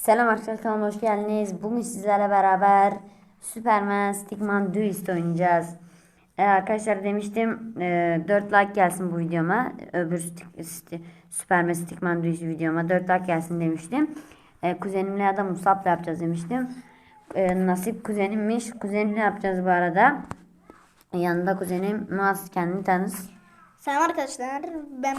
Selam arkadaşlar kanalıma hoş geldiniz. Bugün sizlerle beraber Superman Stickman Duist oynayacağız. Ee, arkadaşlar demiştim e, 4 like gelsin bu videoma. Öbür stick, sti- Superman Stickman Duist videoma 4 like gelsin demiştim. E, kuzenimle ya da Musab'la yapacağız demiştim. E, nasip kuzenimmiş. Kuzenimle yapacağız bu arada. Yanında kuzenim Muaz kendini tanız. Selam arkadaşlar. Ben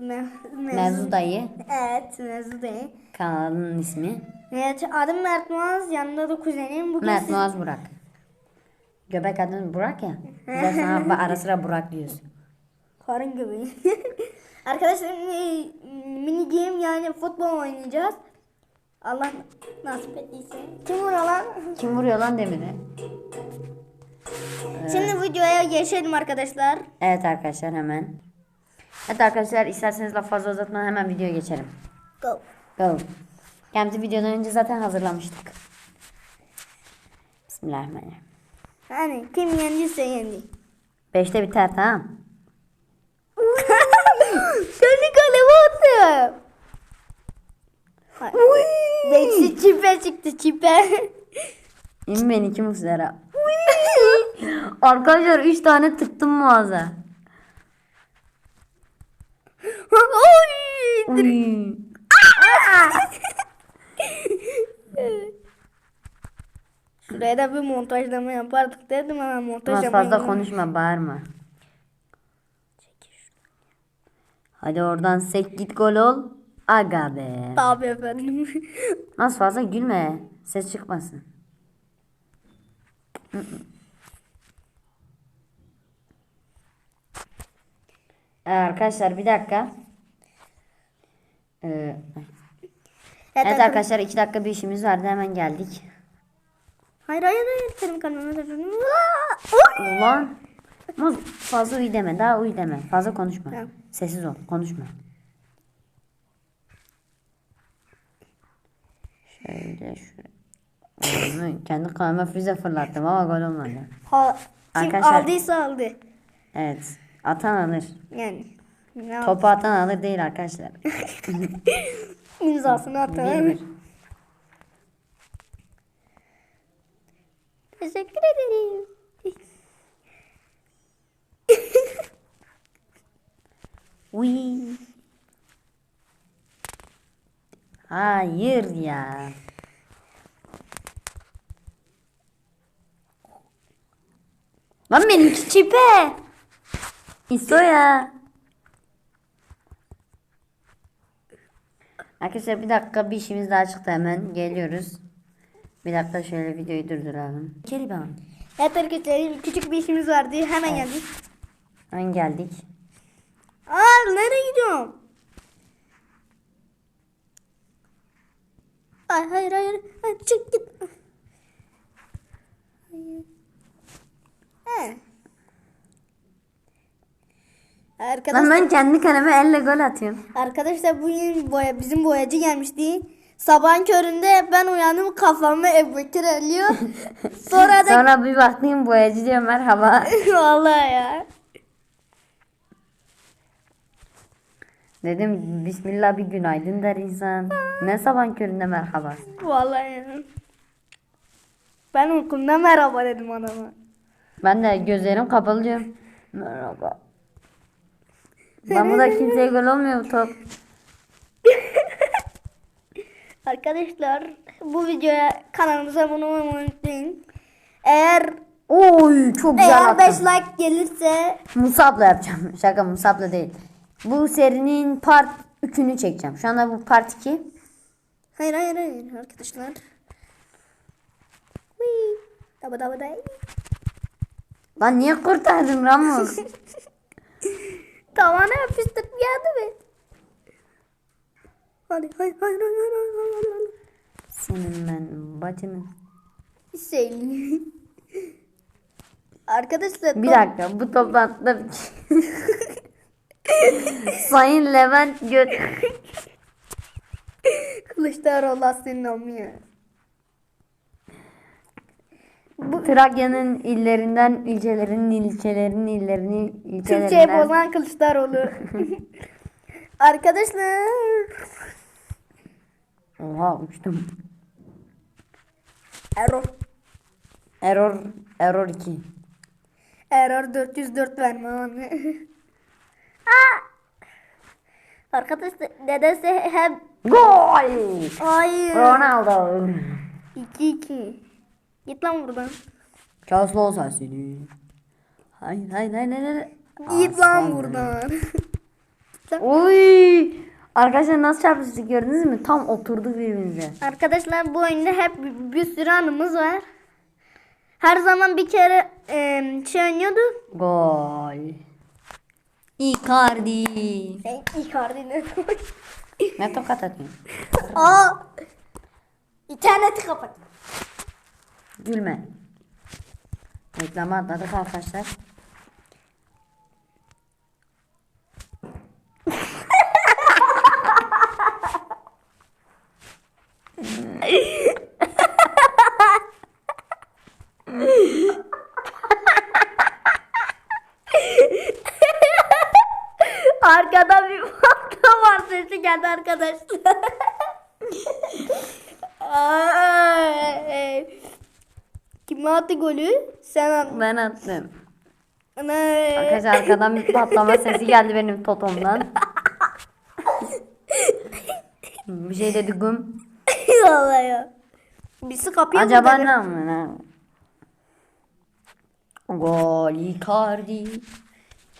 me, me, Mevzu dayı. Evet, Mevzu dayı. Kanalının ismi. Evet, adım Mert Muaz. Yanında da kuzenim. Bugün Mert siz- Muaz Burak. Göbek adın Burak ya. Biz sana ara sıra Burak diyoruz. Karın gibi. arkadaşlar e, mini game yani futbol oynayacağız. Allah nasip ettiyse. Kim vuruyor lan? Kim vuruyor lan demiri? Şimdi videoya geçelim arkadaşlar. Evet arkadaşlar hemen. Evet arkadaşlar isterseniz laf fazla uzatmadan hemen videoya geçelim. Go. Go. Kendimizi videodan önce zaten hazırlamıştık. Bismillahirrahmanirrahim. Hani kim yendiyse yendi. Beşte biter tamam. Kendi kaleme attım. Beksi çipe çıktı çipe. İn beni kim ufzera. arkadaşlar üç tane tıktım muaza. Şuraya da bir montajlama yapardık dedim ama montaj Mas yapmayı fazla konuşma bağırma. Hadi oradan sek git gol ol. Aga be. Tabii efendim. Az fazla gülme. Ses çıkmasın. Ee, arkadaşlar bir dakika. Ee, evet arkadaşlar iki dakika bir işimiz vardı hemen geldik. Hayır hayır hayır. Benim kanalımda da Ulan. Ama fazla uyu deme. Daha uyu deme. Fazla konuşma. Tamam. Sessiz ol. Konuşma. Şöyle şöyle. Kendi kanalıma füze fırlattım ama gol olmadı. Ha, kim Arkadaşlar- aldıysa aldı. Evet. Atan alır. Yani. Ne Topu atan alır değil arkadaşlar. imzasını atalım. bir. Teşekkür ederim. Uy. Hayır ya. Lan benimki çipe. İso ya. Arkadaşlar bir dakika bir işimiz daha çıktı hemen. Geliyoruz. Bir dakika şöyle videoyu durduralım. Geri ben. Evet arkadaşlar küçük bir işimiz vardı. Hemen geldik. Hemen geldik. Aa nereye gidiyorum? Ay hayır hayır. hayır çık git. Hayır. He. Lan Arkadaşlar, ben kendi kaleme elle gol atıyorum. arkadaşlar bugün boya, bizim boyacı gelmişti. Sabahın köründe ben uyandım kafamı Ebu Bekir eliyor. Sonra da Sonra bir baktım boyacı diyor merhaba. vallahi ya. Dedim bismillah bir günaydın der insan. Ne sabah köründe merhaba. Vallahi ya. Ben uykumda merhaba dedim adama. Ben de gözlerim kapalı diyorum. Merhaba. Ben da kimseye gol olmuyor bu top. Arkadaşlar bu videoya kanalımıza abone olmayı unutmayın. Eğer Oy çok güzel eğer 5 attım. like gelirse Musab'la yapacağım. Şaka Musab'la değil. Bu serinin part 3'ünü çekeceğim. Şu anda bu part 2. hayır hayır hayır arkadaşlar. Daba daba day. Lan niye kurtardın Ramos? Tavana yapıştır yardım et. Hadi hayır hayır hayır hayır hayır hayır. Senin ben bacını. Hüseyin. Arkadaşlar Bir dakika bu toplantıda Sayın Levent Göt Kılıçdaroğlu senin olmuyor. Trakya'nın illerinden ilçelerinin ilçelerinin illerini ilçelerinden Türkçeyi bozan Kılıçdaroğlu. Arkadaşlar Oha uçtum. Error. Error. Error 2. Error 404 verme. Aa! Arkadaşlar nedense hep Gol. Hayır. Ronaldo. 2-2. Git lan buradan. Kaslı olsa seni. Hayır hayır hayır hayır. Git lan buradan. Oy! Arkadaşlar nasıl çarpıştık gördünüz mü? Tam oturduk birbirimize. Arkadaşlar bu oyunda hep bir, bir sürü anımız var. Her zaman bir kere e, şey oynuyorduk. Gol. Icardi. Sen Icardi'ne Ne tokat atayım? Aa! İnterneti kapat. Gülme. Reklama atladık arkadaşlar. Arkada bir patlama sesi geldi arkadaşlar. Kim attı golü? Sen attın. Ben attım. Ana. Arkadaşlar arkadan bir patlama sesi geldi benim totomdan. bir şey dedi güm. Vallahi ya. Birisi kapıya Acaba ne amına? Gol Icardi.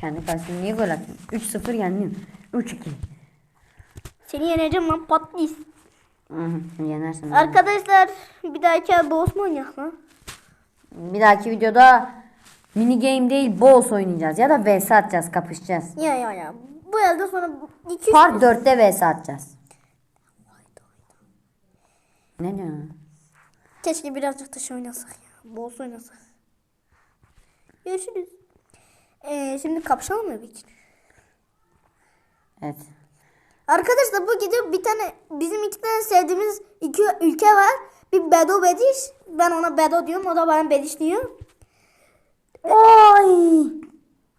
Kendi karşısına niye gol attın? 3-0 yendim. 3-2. Seni yeneceğim lan patlis. Hı hı, Yenersin. Arkadaşlar bir dahaki mu oynayak lan? Bir dahaki videoda mini game değil boss oynayacağız ya da vs atacağız kapışacağız. Ya ya ya. Bu elde sonra 200 Part 4'te vs atacağız. Ne diyorsun? Keşke birazcık şey oynasak ya. Boss oynasak. Görüşürüz. Ee, şimdi kapışalım mı bir Evet. Arkadaşlar bu gece bir tane bizim iki tane sevdiğimiz iki ülke var. Bir Bedo Bediş. Ben ona Bedo diyorum. O da bana Bediş diyor. Oy!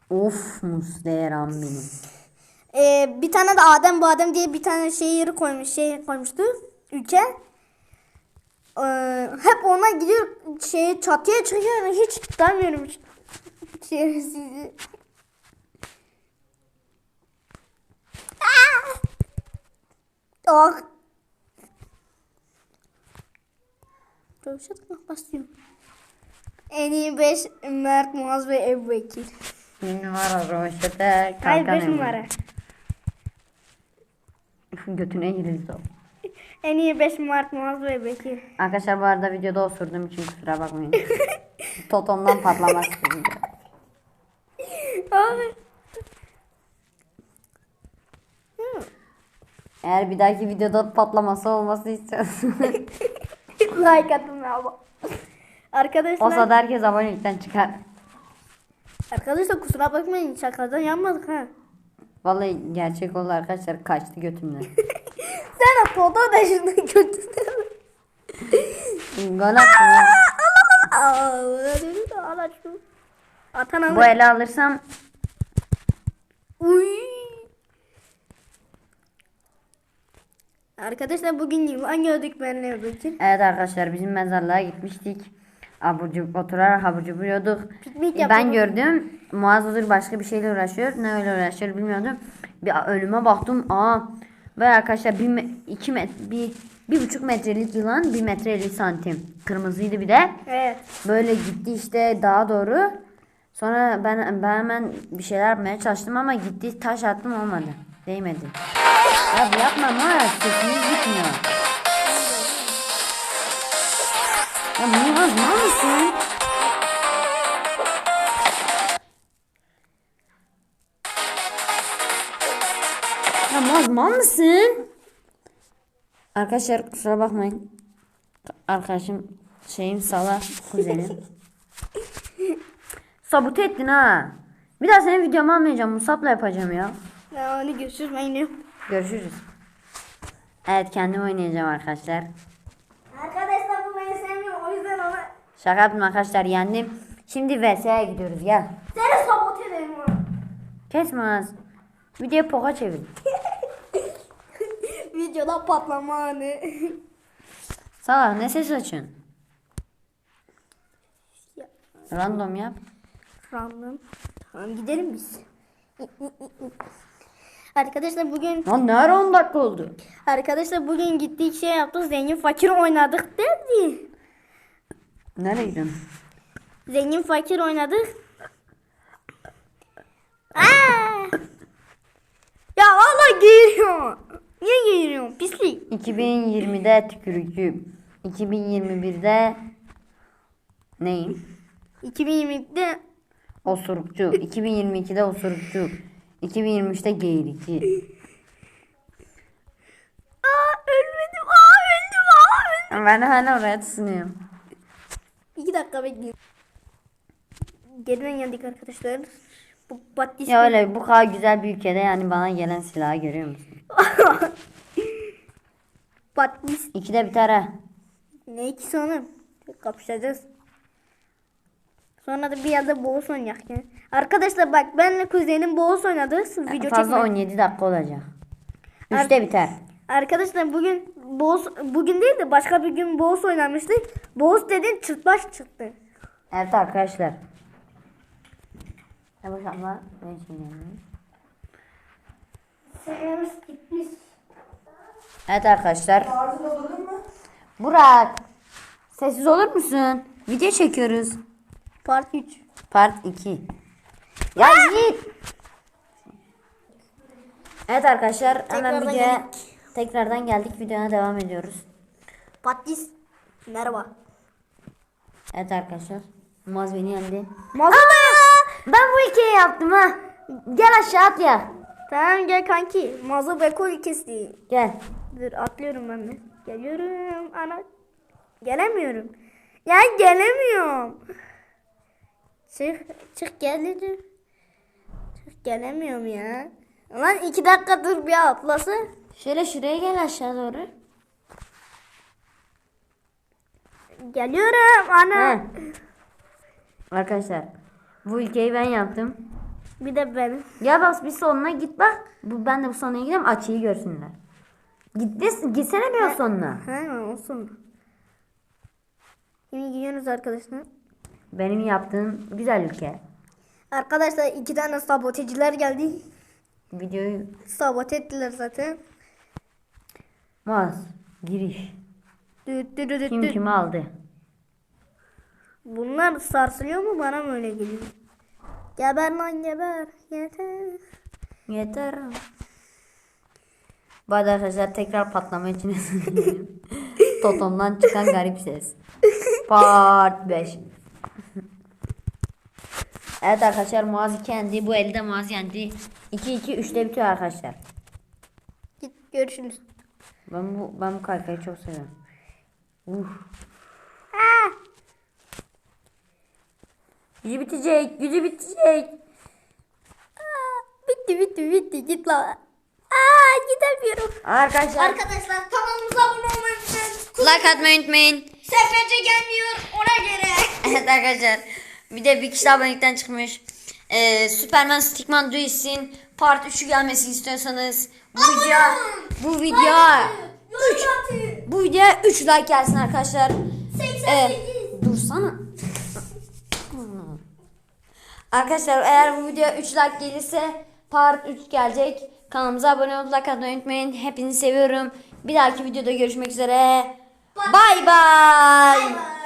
Of Musteram benim. Ee, bir tane de Adem Badem diye bir tane şehir koymuş, şehir koymuştu. Ülke. Ee, hep ona gidiyor şey çatıya çıkıyor. Hiç tutamıyorum. Şerefsizi. Ah! Ah! Rövşat mı basıyorum? En iyi 5 Mert Muaz ve Ebu Bekir. Numara roşete. Hayır kalkan 5 evi. numara. Götüne girildi o. En iyi 5 Mert Muaz ve Bekir. Arkadaşlar bu arada videoda osurduğum için kusura bakmayın. Totomdan patlamak istedim. Abi. Eğer bir dahaki videoda patlaması olması istiyorsanız like atın abi. Arkadaşlar, olsa da herkes abonelikten çıkar. arkadaşlar kusura bakmayın şakadan yanmadık ha. Vallahi gerçek oldu arkadaşlar kaçtı götümden. Sen de foto da şunu götürdün. Gol attım ya. Atan. Bu ele alırsam Uy. Arkadaşlar bugün yılan gördük benle Ebu Bekir. evet arkadaşlar bizim mezarlığa gitmiştik. Abur cubur oturarak abur cubur yiyorduk. Piknik ben gördüm. Muaz Huzur başka bir şeyle uğraşıyor. Ne öyle uğraşıyor bilmiyordum. Bir önüme baktım. Aa ve arkadaşlar bir, iki met bir, bir buçuk metrelik yılan bir metre 50 santim. Kırmızıydı bir de. Evet. Böyle gitti işte daha doğru. Sonra ben ben hemen bir şeyler yapmaya çalıştım ama gitti taş attım olmadı. Değmedi. Ya bu yapma Muaz sesiniz gitmiyor. Ya Muaz ne mısın? Ya Muaz mal mısın? Arkadaşlar kusura bakmayın. Arkadaşım şeyim sala kuzenim. Sabote ettin ha. Bir daha senin videomu almayacağım. Musab'la yapacağım ya. Ya hadi görüşürüz. Görüşürüz. Evet kendim oynayacağım arkadaşlar. Arkadaşlar bu beni sevmiyor o yüzden ona Şaka yaptım arkadaşlar yendim. Şimdi VS'ye gidiyoruz gel. seni sabote ederim ha. Kesmez. Videoyu poka çevir. Videoda patlama anı. Salak ne ses açın? Random yap. Random. Tamam gidelim biz. Arkadaşlar bugün Lan ne ara 10 dakika oldu? arkadaşlar bugün gittik şey yaptık zengin fakir oynadık dedi. Nereye gidiyorsun? Zengin fakir oynadık. Aa! Ya valla giyiriyor. Niye giyiriyorsun? Pislik. 2020'de tükürükçü. 2021'de neyim? 2020'de Osurukçu. 2022'de osurukçu. 2023'te geyilikçi. Aa ölmedim. Aa öldüm. Aa öldüm. Ben hala oraya tutunuyorum. İki dakika bekleyin. Geriden geldik arkadaşlar. Bu batis Ya öyle bu kadar güzel bir ülkede yani bana gelen silahı görüyor musun? batis. İkide biter ha. Ne ikisi onun? Kapışacağız. Sonra da bir yerde boğuz oynayacak ya. Arkadaşlar bak benle kuzenim boğuz oynadı. Video Fazla çekmek. 17 dakika olacak. Üçte biter. Arkadaşlar bugün boğuz bugün değil de başka bir gün boğuz oynamıştık. Boğuz dedin çıtbaş çıktı. Evet arkadaşlar. Ya boşalma. Ben şimdi. Evet arkadaşlar. Burak. Sessiz olur musun? Video çekiyoruz. Part 3. Part 2. Ya git. Evet arkadaşlar hemen Tekrardan videoya geldik. tekrardan geldik. Videoya devam ediyoruz. Patis. Merhaba. Evet arkadaşlar. Maz beni yendi. Mazlum. Ben bu hikayeyi yaptım ha. Gel aşağı at ya. Tamam gel kanki. Mazı Beko kesti. Gel. Dur atlıyorum ben de. Geliyorum ana. Gelemiyorum. Ya gelemiyorum. Çık çık gel dedim. Çık gelemiyorum ya. Lan iki dakika dur bir atlası. Şöyle şuraya gel aşağı doğru. Geliyorum ana. He. Arkadaşlar bu ülkeyi ben yaptım. Bir de ben. Ya bas bir sonuna git bak. Bu ben de bu sonuna gideyim açıyı görsünler. Gitti, gitsene bir o sonuna. Ha olsun. Şimdi gidiyoruz arkadaşlar. Benim yaptığım güzel ülke. Arkadaşlar iki tane saboteciler geldi. Videoyu Sabote ettiler zaten. Maz giriş. Düt düt düt Kim düt. kimi aldı? Bunlar sarsılıyor mu bana mı öyle geliyor? Geber lan geber. Yeter. Yeter. Bu arada arkadaşlar tekrar patlama için. Totomdan çıkan garip ses. Part 5. evet arkadaşlar Muaz 2 yendi. Bu elde Muaz yendi. 2-2 3'te bitiyor arkadaşlar. Git görüşürüz. Ben bu ben bu kaykayı çok seviyorum. Uf. Gücü bitecek, gücü bitecek. Aa, bitti bitti bitti git la. Aa gidemiyorum. Arkadaşlar Arkadaşlar kanalımıza abone olmayı unutmayın. like atmayı unutmayın. Sefece gelmiyor ona göre. Evet arkadaşlar. Bir de bir kişi abonelikten çıkmış. Ee, Superman Stickman Duis'in part 3'ü gelmesini istiyorsanız bu video bu video bu videoya 3 like gelsin arkadaşlar. Ee, dursana. Arkadaşlar eğer bu videoya 3 like gelirse part 3 gelecek. Kanalımıza abone olup like atmayı unutmayın. Hepinizi seviyorum. Bir dahaki videoda görüşmek üzere. Bye.